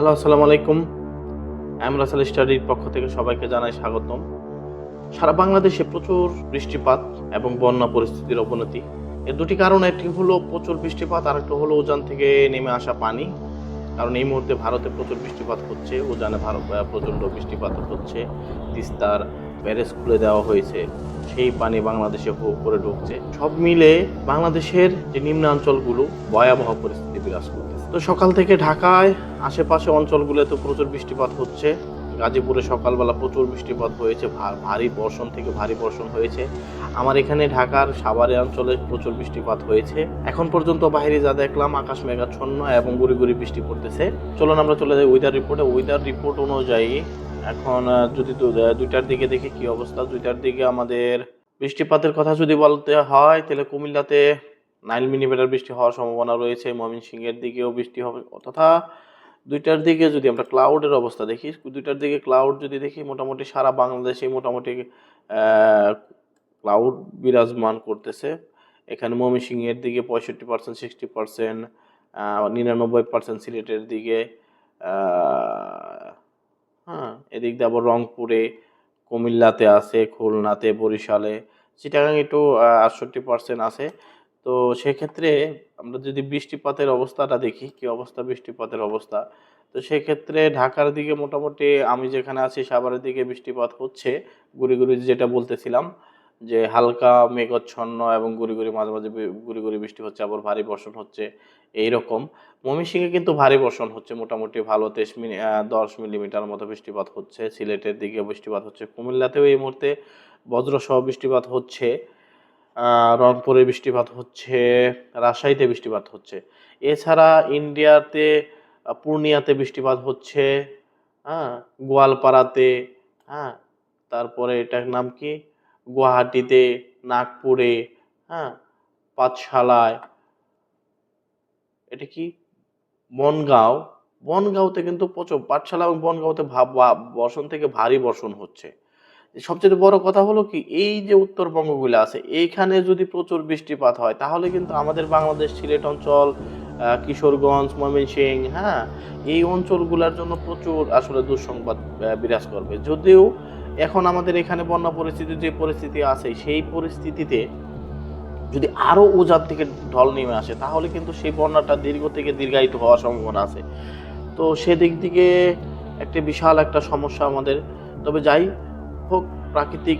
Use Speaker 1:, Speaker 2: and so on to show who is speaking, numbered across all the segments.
Speaker 1: Hello আসসালামু আলাইকুম। আমি স্টাডির পক্ষ থেকে সবাইকে জানাই স্বাগতম। সারা বাংলাদেশে প্রচুর বৃষ্টিপাত এবং বন্যা পরিস্থিতির অবনতি। এর দুটি কারণ, একটি হলো প্রচুর বৃষ্টিপাত আর একটা হলো উজান থেকে নেমে আসা পানি। কারণ এই মুহূর্তে ভারতে প্রচুর বৃষ্টিপাত হচ্ছে, উজানে ভারত প্রচণ্ড বৃষ্টিপাত হচ্ছে। তিস্তার ব্যারেজ খুলে দেওয়া হয়েছে, সেই পানি বাংলাদেশে হু করে ঢুকছে। সব মিলে বাংলাদেশের যে নিম্নাঞ্চলগুলো ভয়াবহ পরিস্থিতি বিরাজ করতেছে। তো সকাল থেকে ঢাকায়, আশেপাশে অঞ্চলগুলোতে প্রচুর বৃষ্টিপাত হচ্ছে। গাজীপুরে সকালবেলা প্রচুর বৃষ্টিপাত হয়েছে ভারী বর্ষণ থেকে ভারী বর্ষণ হয়েছে। আমার এখানে ঢাকার সাভারে অঞ্চলে প্রচুর বৃষ্টিপাত হয়েছে। এখন পর্যন্ত বাইরে যা দেখলাম, আকাশ মেঘাচ্ছন্ন এবং গুড়ি গুড়ি বৃষ্টি পড়তেছে। চলুন আমরা চলে যাই ওয়েদার রিপোর্টে ওয়েদার রিপোর্ট অনুযায়ী এখন যদি দুইটার দিকে দেখি কি অবস্থা, দুইটার দিকে আমাদের বৃষ্টিপাতের কথা যদি বলতে হয়, তাহলে কুমিল্লাতে নাইল মিলিমিটার বৃষ্টি হওয়ার সম্ভাবনা রয়েছে, ময়মনসিংহের দিকেও বৃষ্টি হবে তথা দুইটার দিকে যদি আমরা ক্লাউডের অবস্থা দেখি, দুইটার দিকে ক্লাউড যদি দেখি, মোটামুটি সারা বাংলাদেশে মোটামুটি ক্লাউড বিরাজমান করতেছে। এখানে ময়মনসিংহের দিকে পঁয়ষট্টি পার্সেন্ট সিক্সটি পার্সেন্ট নিরানব্বই পার্সেন্ট সিলেটের দিকে হ্যাঁ এদিক দিয়ে আবার রংপুরে, কুমিল্লাতে আছে, খুলনাতে, বরিশালে, চিটাগাং একটু আটষট্টি পার্সেন্ট আছে। তো সেক্ষেত্রে আমরা যদি বৃষ্টিপাতের অবস্থাটা দেখি, কি অবস্থা বৃষ্টিপাতের অবস্থা? তো সেক্ষেত্রে ঢাকার দিকে মোটামুটি আমি যেখানে আছি, সাভারের দিকে বৃষ্টিপাত হচ্ছে। গুড়ি গুড়ি যেটা বলতেছিলাম, যে হালকা মেঘচ্ছন্ন এবং গুড়ি গুড়ি মাঝে মাঝে বি- গুড়ি বৃষ্টি হচ্ছে, আবার ভারী বর্ষণ হচ্ছে এই রকম ময়মনসিংহে কিন্তু ভারী বর্ষণ হচ্ছে, মোটামুটি ভালো, তেইশ মিনি দশ মিলিমিটার মতো বৃষ্টিপাত হচ্ছে। সিলেটের দিকে বৃষ্টিপাত হচ্ছে, কুমিল্লাতেও এই মুহূর্তে বজ্রসহ বৃষ্টিপাত হচ্ছে। রংপুরে বৃষ্টিপাত হচ্ছে, রাজশাহীতে বৃষ্টিপাত হচ্ছে। এছাড়া ইন্ডিয়াতে পূর্ণিয়াতে বৃষ্টিপাত হচ্ছে হ্যাঁ গোয়ালপাড়াতে হ্যাঁ তারপরে এটার নাম কি? গুয়াহাটিতে, নাগপুরে হ্যাঁ পাঠশালায়, এটা কি? বনগাঁও, বনগাঁওতে কিন্তু প্রচুর, পাঠশালা এবং বনগাঁওতে বর্ষণ থেকে ভারী বর্ষণ হচ্ছে। সবচেয়ে বড় কথা হলো কি, এই যে উত্তরবঙ্গগুলো আছে, এইখানে যদি প্রচুর বৃষ্টিপাত হয়, তাহলে কিন্তু আমাদের বাংলাদেশ, সিলেট অঞ্চল কিশোরগঞ্জ, ময়মনসিংহ হ্যাঁ এই অঞ্চলগুলোর জন্য প্রচুর আসলে দুঃসংবাদ বিরাজ করবে। যদিও এখন আমাদের এখানে বন্যা পরিস্থিতি যে পরিস্থিতি আছে, সেই পরিস্থিতিতে যদি আরও উজান থেকে ঢল নেমে আসে, তাহলে কিন্তু সেই বন্যাটা দীর্ঘ থেকে দীর্ঘায়িত হওয়ার সম্ভাবনা আছে। তো সেদিক থেকে একটা বিশাল একটা সমস্যা আমাদের। তবে যাই হোক প্রাকৃতিক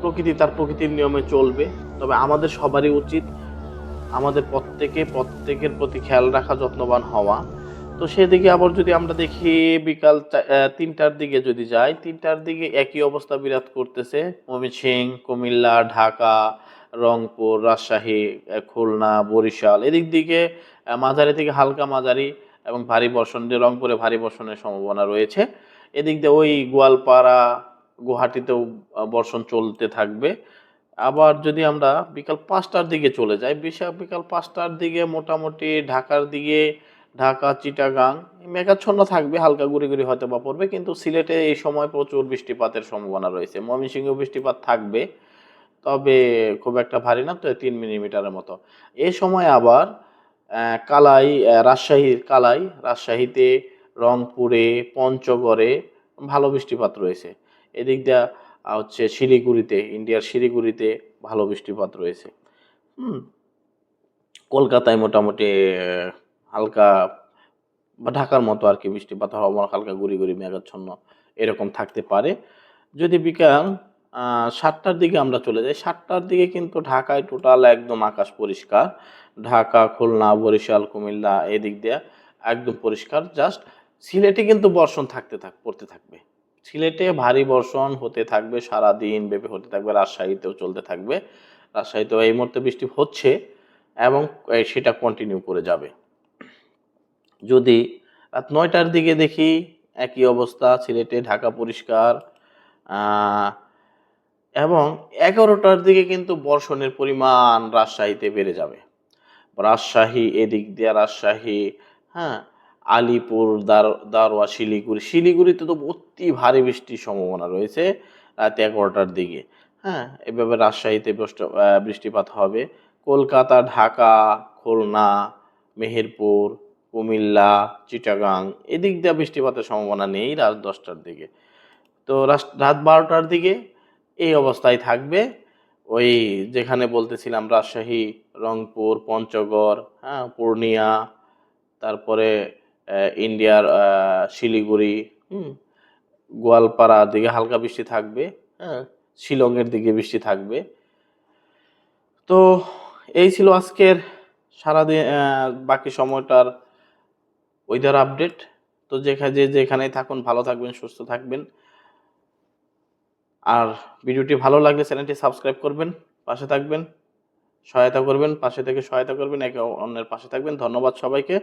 Speaker 1: প্রকৃতি তার প্রকৃতির নিয়মে চলবে। তবে আমাদের সবারই উচিত আমাদের প্রত্যেকে, প্রত্যেকের প্রতি খেয়াল রাখা, যত্নবান হওয়া। তো সেদিকে আবার যদি আমরা দেখি, বিকাল তিনটার দিকে যদি যাই, তিনটার দিকে একই অবস্থা বিরাজ করতেছে। ময়মনসিংহ কুমিল্লা, ঢাকা, রংপুর, রাজশাহী খুলনা, বরিশাল। এদিক দিকে মাঝারি থেকে হালকা মাঝারি এবং ভারী বর্ষণ, যে রংপুরে ভারী বর্ষণের সম্ভাবনা রয়েছে। এদিক দিয়ে ওই গোয়ালপাড়া গুয়াহাটিতেও বর্ষণ চলতে থাকবে। আবার যদি আমরা বিকাল পাঁচটার দিকে চলে যাই বিশাল বিকাল পাঁচটার দিকে মোটামুটি ঢাকার দিকে ঢাকা চিটাগাং মেঘাচ্ছন্ন থাকবে হালকা গুড়ি গুড়ি হয়তো বা পড়বে কিন্তু সিলেটে এই সময় প্রচুর বৃষ্টিপাতের সম্ভাবনা রয়েছে। ময়মনসিংহ বৃষ্টিপাত থাকবে তবে খুব একটা ভারী না তো তিন মিলিমিটারের মতো। এই সময় আবার কালাই আহ, রাজশাহীর কালাই রাজশাহীতে রংপুরে পঞ্চগড়ে ভালো বৃষ্টিপাত রয়েছে। এদিক দিয়ে হচ্ছে শিলিগুড়িতে, ইন্ডিয়ার শিলিগুড়িতে ভালো বৃষ্টিপাত রয়েছে। কলকাতায় মোটামুটি হালকা বা ঢাকার মতো আর কি বৃষ্টিপাত হওয়া হালকা গুড়ি গুড়ি মেঘাচ্ছন্ন এরকম থাকতে পারে। যদি বিকাল সাতটার দিকে আমরা চলে যাই, সাতটার দিকে কিন্তু ঢাকায় টোটাল একদম আকাশ পরিষ্কার। ঢাকা, খুলনা, বরিশাল, কুমিল্লা, এদিক দিয়ে একদম পরিষ্কার, জাস্ট সিলেটে কিন্তু বর্ষণ থাকতে থাক, পড়তে থাকবে। সিলেটে ভারী বর্ষণ হতে থাকবে সারা দিন ব্যাপী হতে থাকবে, রাজশাহীতেও চলতে থাকবে। রাজশাহীতেও এই মুহূর্তে বৃষ্টি হচ্ছে এবং সেটা কন্টিনিউ করে যাবে। যদি রাত নয়টার দিকে দেখি একই অবস্থা, সিলেটে ঢাকা পরিষ্কার এবং এগারোটার দিকে কিন্তু বর্ষণের পরিমাণ রাজশাহীতে বেড়ে যাবে। রাজশাহী এদিক দিয়ে রাজশাহী হ্যাঁ আলিপুর, দার, দারোয়া, শিলিগুড়ি, শিলিগুড়িতে তো অতি ভারী বৃষ্টির সম্ভাবনা রয়েছে রাত এগারোটার দিকে। হ্যাঁ এভাবে রাজশাহীতে বৃষ্ট- বৃষ্টিপাত হবে। কলকাতা, ঢাকা, খুলনা, মেহেরপুর, কুমিল্লা, চিটাগাং, এদিক দিয়ে বৃষ্টিপাতের সম্ভাবনা নেই রাত দশটার দিকে। তো রাত বারোটার দিকে এই অবস্থায় থাকবে। ওই যেখানে বলতেছিলাম রাজশাহী, রংপুর, পঞ্চগড় হ্যাঁ পূর্ণিয়া, তারপরে ইন্ডিয়ার শিলিগুড়ি গোয়ালপাড়ার দিকে হালকা বৃষ্টি থাকবে হ্যাঁ শিলংয়ের দিকে বৃষ্টি থাকবে। তো এই ছিল আজকের সারাদিন বাকি সময়টার ওয়েদার আপডেট তো যেখানে যেখানেই থাকুন, ভালো থাকবেন, সুস্থ থাকবেন। আর ভিডিওটি ভালো লাগলে চ্যানেলটি সাবস্ক্রাইব করবেন, পাশে থাকবেন, সহায়তা করবেন, পাশে থেকে সহায়তা করবেন, একে অন্যের পাশে থাকবেন। ধন্যবাদ সবাইকে।